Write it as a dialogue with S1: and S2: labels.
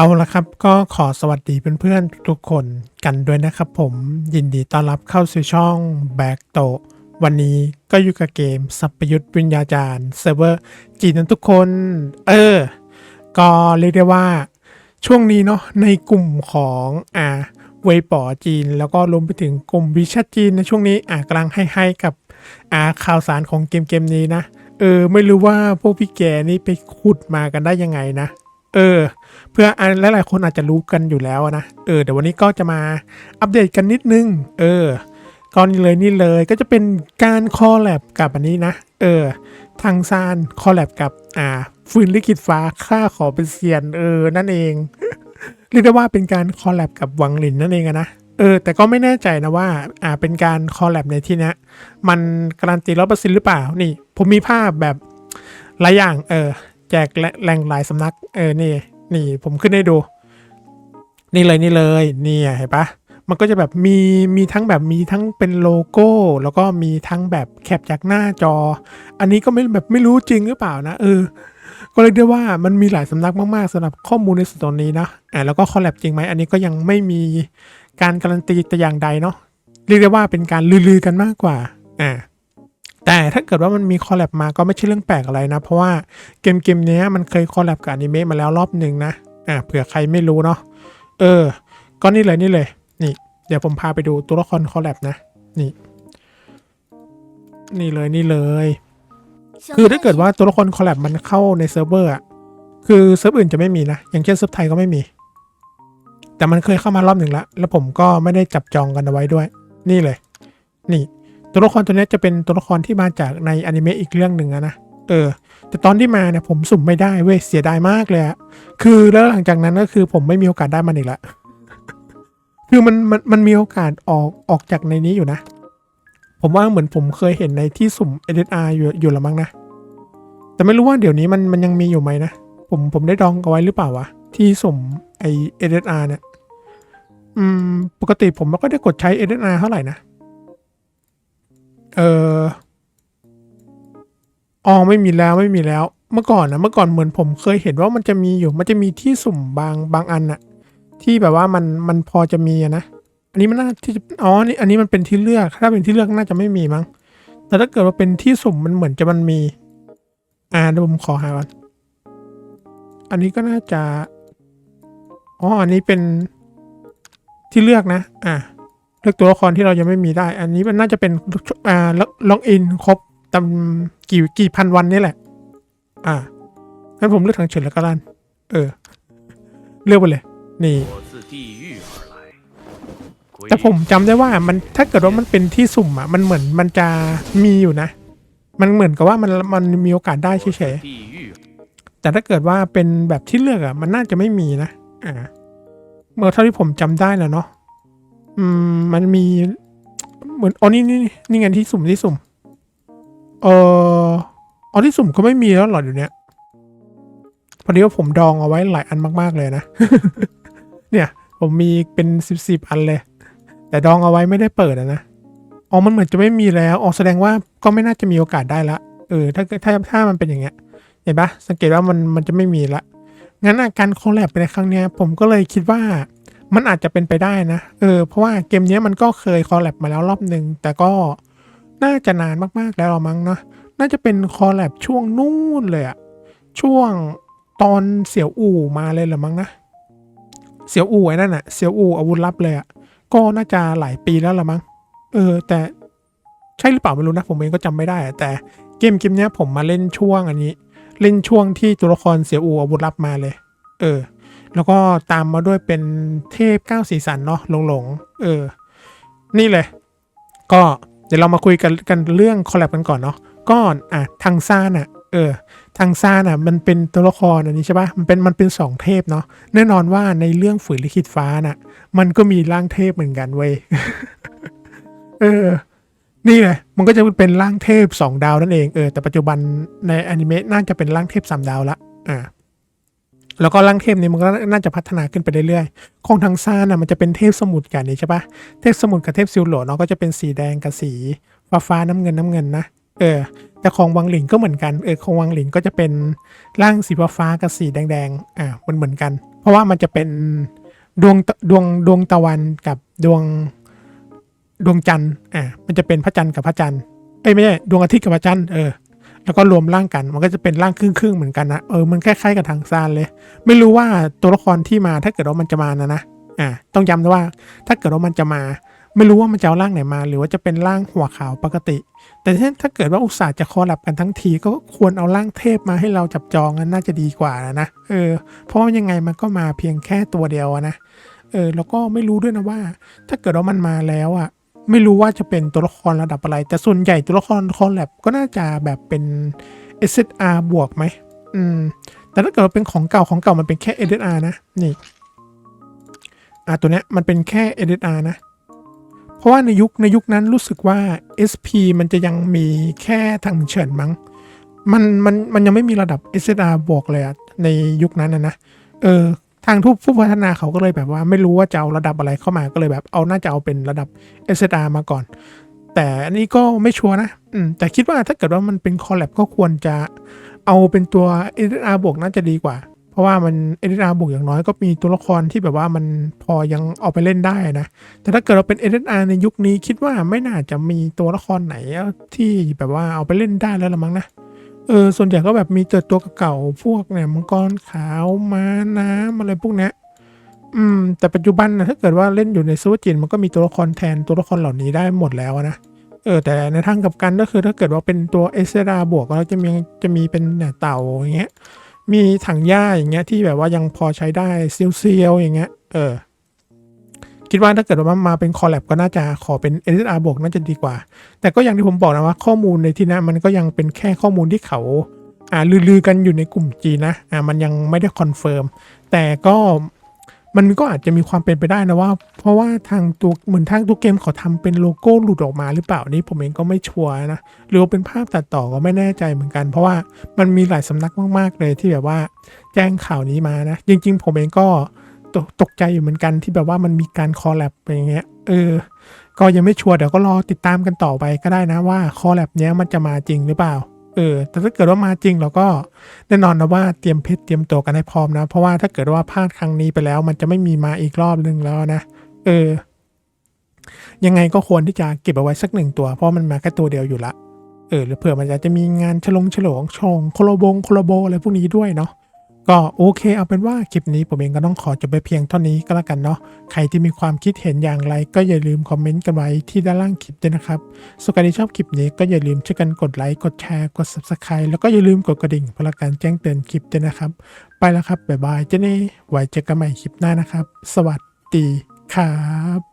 S1: เอาละครับก็ขอสวัสดีเพื่อนๆทุกคนกันด้วยนะครับผมยินดีต้อนรับเข้าสู่ช่องแบกโตวันนี้ก็อยู่กับเกมสัพยุทธวิญญาจารย์เซิร์ฟเวอร์จีนั้นทุกคน เออ ก็เรียกได้ว่าช่วงนี้เนาะในกลุ่มของอ่าเวปอจีน แล้วก็รวมไปถึงกลุ่มวิชาจีนในช่วงนี้อ่ากำลังให้ให้กับอ่าข่าวสารของเกมเกมนี้นะ เออ ไม่รู้ว่าพวกพี่แกนี่ไปขุดมากันได้ยังไงนะ เออ เพื่ออันหลายๆคนอาจจะรู้กันอยู่แล้วนะ เออเดี๋ยววันนี้ก็จะมาอัปเดตกันนิดนึง เออก็นี่เลยนี่เลยก็จะเป็นการคอลแลบกับอันนี้นะ เออ ทางซานคอลแลบกับ อ่าฟืนลิขิตฟ้าค่าขอเป็นเซียน เออ นั่นเอง เรียกได้ว่าเป็นการคอลแลบกับวังหลินนั่นเองนะเออแต่ก็ไม่แน่ใจนะว่า อ่าเป็นการคอลแลบในที่นี้มันการันตีร้อยเปอร์เซ็นต์หรือเปล่านี่ ผมมีภาพแบบหลายอย่าง เออ แจกแหล่งหลายสำนัก เออ นี่ นี่ ผมขึ้นให้ดู นี่เลยนี่เลยนี่เห็นปะมันก็จะแบบมี มีทั้งแบบมีทั้งเป็นโลโก้ แล้วก็มีทั้งแบบแคปจากหน้าจอ อันนี้ก็ไม่แบบไม่รู้จริงหรือเปล่านะ เออ ก็เลยได้ว่ามันมีหลายสำนักมาก ๆสำหรับข้อมูลในส่วนตรงนี้นะอ่าแล้วก็คอลแลบจริงไหม อันนี้ก็ยังไม่มีการการันตีแต่อย่างใดเนาะ เรียกได้ว่าเป็นการลือๆกันมากกว่า อ่า แต่ถ้าเกิดว่ามันมีคอลแลบมาก็ไม่ใช่เรื่องแปลกอะไรนะ เพราะว่าเกมเกมนี้มันเคยคอลแลบกับอนิเมะมาแล้วรอบหนึ่งนะอ่าเผื่อใครไม่รู้เนาะเออ ก็นี่เลยนี่เลย นี่ เดี๋ยวผมพาไปดูตัวละครคอลแลบนะ นี่ นี่เลยนี่เลย คือถ้าเกิดว่าตัวละครคอลแลบมันเข้าในเซิร์ฟเวอร์อะคือเซิร์ฟอื่นจะไม่มีนะ อย่างเช่นเซิร์ฟไทยก็ไม่มี แต่มันเคยเข้ามารอบหนึ่งแล้วแล้วผมก็ไม่ได้จับจองกันเอาไว้ด้วย นี่เลย นี่ ตัวละครตัวนี้จะเป็นตัวละครที่มาจากในอนิเมะอีกเรื่องหนึ่งนะเออแต่ตอนที่มาเนี่ยผมสุ่มไม่ได้เว้ยเสียดายมากเลยอะคือแล้วหลังจากนั้นก็คือผมไม่มีโอกาสได้มันอีกละคือมันมันมันมีโอกาสออกออกจากในนี้อยู่นะ ผมว่าเหมือนผมเคยเห็นในที่สุ่ม SSR อยู่อยู่ละมั้งนะ แต่ไม่รู้ว่าเดี๋ยวนี้มันมันยังมีอยู่ไหมนะ ผมผมได้ดองเอาไว้หรือเปล่าวะที่สุ่มไอ SSR เนี่ย อืม ปกติผมก็ได้กดใช้ SSR เท่าไหร่นะ เอออ๋อไม่มีแล้วไม่มีแล้ว เมื่อก่อนนะเมื่อก่อนเหมือนผมเคยเห็นว่ามันจะมีอยู่ มันจะมีที่สุ่มบางบางอันอะที่แบบว่ามันมันพอจะมีนะอันนี้มันน่าที่จะอ๋อนี่อันนี้มันเป็นที่เลือก ถ้าเป็นที่เลือกน่าจะไม่มีมั้งแต่ถ้าเกิดว่าเป็นที่สุ่มมันเหมือนจะมันมี อ่าเดี๋ยวผมขอหาก่อน อันนี้ก็น่าจะอ๋ออันนี้เป็นที่เลือกนะ อ่า เลือกตัวละครที่เรายังไม่มีได้ อันนี้มันน่าจะเป็นอ่าล็อกอินครบตำกี่กี่พันวันนี่แหละ อ่างั้นผมเลือกทางเฉินแล้วก็ลันเออ เลือกไปเลย นี่ แต่ผมจำได้ว่ามันถ้าเกิดว่ามันเป็นที่สุ่มอะ มันเหมือนมันจะมีอยู่นะ มันเหมือนกับว่ามันมันมีโอกาสได้เฉยๆแต่ถ้าเกิดว่าเป็นแบบที่เลือกอะ มันน่าจะไม่มีนะ อ่า เมื่อเท่าที่ผมจำได้แล้วเนาะ อืม มันมี เหมือนอ๋อนี่นี่นี่ไงที่สุ่มที่สุ่ม เอออ๋อที่สุ่มก็ไม่มีแล้วหรอเดี๋ยวนี้ยพอดีว่าผมดองเอาไว้หลายอันมาก ๆ เลยนะ เนี่ย ผมมีเป็นสิบสิบอันเลย แต่ดองเอาไว้ไม่ได้เปิดนะอ๋อมันเหมือนจะไม่มีแล้วอ๋อแสดงว่าก็ไม่น่าจะมีโอกาสได้ละ เออ ถ้าถ้าถ้ามันเป็นอย่างเงี้ย เห็นปะสังเกตว่ามันมันจะไม่มีละ งั้นอาการคอลแลบในครั้งเนี้ย ผมก็เลยคิดว่า มันอาจจะเป็นไปได้นะ เออ เพราะว่าเกมนี้มันก็เคยคอลแลบมาแล้วรอบหนึ่ง แต่ก็น่าจะนานมากๆแล้วมั้งเนาะ น่าจะเป็นคอลแลบช่วงนู่นเลยอะช่วงตอนเสี่ยวอู่มาเลยหรือมั้งนะ เสี่ยวอู่ไอ้นั่นอะเสี่ยวอู่อาวุธลับเลยอะก็น่าจะหลายปีแล้วละมั้ง เออ แต่ใช่หรือเปล่าไม่รู้นะ ผมเองก็จำไม่ได้อะแต่เกมเกมนี้ผมมาเล่นช่วงอันนี้ เล่นช่วงที่ตัวละครเสี่ยวอู่อาวุธลับมาเลย เออ แล้วก็ตามมาด้วยเป็นเทพเก้าสีสันเนาะหลงๆเออ นี่เลย ก็เดี๋ยวเรามาคุยกันกันเรื่องคอลแลบกันก่อนเนาะก็อะทางซ่านอะเออทางซ่านอะมันเป็นตัวละครอันนี้ใช่ปะมันเป็นมันเป็นสองเทพเนาะแน่นอนว่าในเรื่องฝืนลิขิตฟ้าน่ะ มันก็มีร่างเทพเหมือนกันเว้ยเออ นี่เลยมันก็จะเป็นร่างเทพสองดาวนั่นเองเออแต่ปัจจุบันในอนิเมะน่าจะเป็นร่างเทพสามดาวละอ่า แล้วก็ร่างเทพเนี้มันก็น่าจะพัฒนาขึ้นไปเรื่อยๆของทางซ่านอะมันจะเป็นเทพสมุทรกันนี่ใช่ปะเทพสมุทรกับเทพซิลโหลเนาะก็จะเป็นสีแดงกับสีฟ้าฟ้าน้ำเงินน้ำเงินนะเออแต่ของวังหลิงก็เหมือนกันเออของวังหลิงก็จะเป็นร่างสีฟ้าๆกับสีแดงๆอ่ามันเหมือนกัน เพราะว่ามันจะเป็นดวงดวงดวงตะวันกับดวงดวงจันทร์อ่ามันจะเป็นพระจันทร์กับพระจันทร์เอ้ยไม่ใช่ดวงอาทิตย์กับพระจันทร์เออ แล้วก็รวมร่างกันมันก็จะเป็นร่างครึ่งๆเหมือนกันนะเออมันคล้ายๆกับทางซานเลย ไม่รู้ว่าตัวละครที่มาถ้าเกิดว่ามันจะมานะนะอ่าต้องย้ำนะว่าถ้าเกิดว่ามันจะมา ไม่รู้ว่ามันจะเอาร่างไหนมา หรือว่าจะเป็นร่างหัวขาวปกติ แต่ถ้าถ้าเกิดว่าอุตส่าห์จะคอลแลบกันทั้งทีก็ควรเอาร่างเทพมาให้เราจับจองนั้นน่าจะดีกว่านะนะเออเพราะว่ายังไงมันก็มาเพียงแค่ตัวเดียวนะเออแล้วก็ไม่รู้ด้วยนะว่า ถ้าเกิดว่ามันมาแล้วอะ ไม่รู้ว่าจะเป็นตัวละครระดับอะไร แต่ส่วนใหญ่ตัวละครคอลแลบก็น่าจะแบบเป็น SSR บวกไหมอืม แต่ถ้าเกิดเป็นของเก่าของเก่ามันเป็นแค่ SSR นะ นี่ อ่าตัวเนี้ยมันเป็นแค่ SSR นะ เพราะว่าในยุคในยุคนั้นรู้สึกว่า SP มันจะยังมีแค่ทางเฉินมั้ง มันมันมันยังไม่มีระดับ SSR บวกเลยอะในยุคนั้นนะนะ เออ ทางทุกผู้พัฒนาเขาก็เลยแบบว่าไม่รู้ว่าจะเอาระดับอะไรเข้ามาก็เลยแบบเอาน่าจะเอาเป็นระดับ SSR มาก่อน แต่อันนี้ก็ไม่ชัวร์นะอืมแต่คิดว่าถ้าเกิดว่ามันเป็นคอลแลบก็ควรจะเอาเป็นตัว SSR บวกน่าจะดีกว่า เพราะว่ามัน SSR บวกอย่างน้อยก็มีตัวละครที่แบบว่ามันพอยังเอาไปเล่นได้นะ แต่ถ้าเกิดเราเป็น SSR ในยุคนี้คิดว่าไม่น่าจะมีตัวละครไหนที่แบบว่าเอาไปเล่นได้แล้วละมั้งนะ เออส่วนใหญ่ก็แบบมีแต่ตัวเก่าพวกเนี่ยมังกรขาวม้าน้ำอะไรพวกเนี้ยอืม แต่ปัจจุบันนะถ้าเกิดว่าเล่นอยู่ในซูเปอร์จินมันก็มีตัวละครแทนตัวละครเหล่านี้ได้หมดแล้วนะเออแต่ในทางกับกันก็คือถ้าเกิดว่าเป็นตัวเอเซราบวกแล้วจะมีจะมีเป็นเนี่ยเต่าอย่างเงี้ยมีถังหญ้าอย่างเงี้ยที่แบบว่ายังพอใช้ได้เซียวๆอย่างเงี้ยเออ คิดว่าถ้าเกิดว่ามาเป็นคอลแลบก็น่าจะขอเป็น SSR บวกน่าจะดีกว่า แต่ก็อย่างที่ผมบอกนะว่าข้อมูลในที่นั้นมันก็ยังเป็นแค่ข้อมูลที่เขาอ่าลือๆกันอยู่ในกลุ่มจีนะอ่ามันยังไม่ได้คอนเฟิร์มแต่ก็มันก็อาจจะมีความเป็นไปได้นะว่า เพราะว่าทางตัวเหมือนทางตัวเกมเขาทำเป็นโลโก้หลุดออกมาหรือเปล่านี่ผมเองก็ไม่ชัวร์นะหรือว่าเป็นภาพตัดต่อก็ไม่แน่ใจเหมือนกัน เพราะว่ามันมีหลายสำนักมากๆเลยที่แบบว่า แจ้งข่าวนี้มานะ จริง ๆ ผมเองก็ ตกตกใจอยู่เหมือนกันที่แบบว่ามันมีการคอลแลบอย่างเงี้ย เออ ก็ยังไม่ชัวร์เดี๋ยวก็รอติดตามกันต่อไปก็ได้นะว่าคอลแลบเนี้ยมันจะมาจริงหรือเปล่า เออ แต่ถ้าเกิดว่ามาจริงเราก็แน่นอนนะว่าเตรียมเพชรเตรียมตัวกันให้พร้อมนะ เพราะว่าถ้าเกิดว่าพลาดครั้งนี้ไปแล้ว มันจะไม่มีมาอีกรอบนึงแล้วนะ เออ ยังไงก็ควรที่จะเก็บเอาไว้สักหนึ่งตัว เพราะมันมาแค่ตัวเดียวอยู่ละ เออ หรือเผื่อมันจะมีงานฉลองฉลองชงโคโลบงโคโลโบอะไรพวกนี้ด้วยเนาะ ก็โอเคเอาเป็นว่าคลิปนี้ผมเองก็ต้องขอจบไปเพียงเท่านี้ก็แล้วกันเนาะใครที่มีความคิดเห็นอย่างไร ก็อย่าลืมคอมเมนต์กันไว้ที่ด้านล่างคลิปด้วยนะครับส่วนใครที่ชอบคลิปนี้ก็อย่าลืมช่วยกันกดไลค์กดแชร์กด subscribe แล้วก็อย่าลืมกดกระดิ่งเพื่อการแจ้งเตือนคลิปด้วยนะครับ ไปแล้วครับบ๊ายบายเจนี่ไว้เจอกันใหม่คลิปหน้านะครับ สวัสดีครับ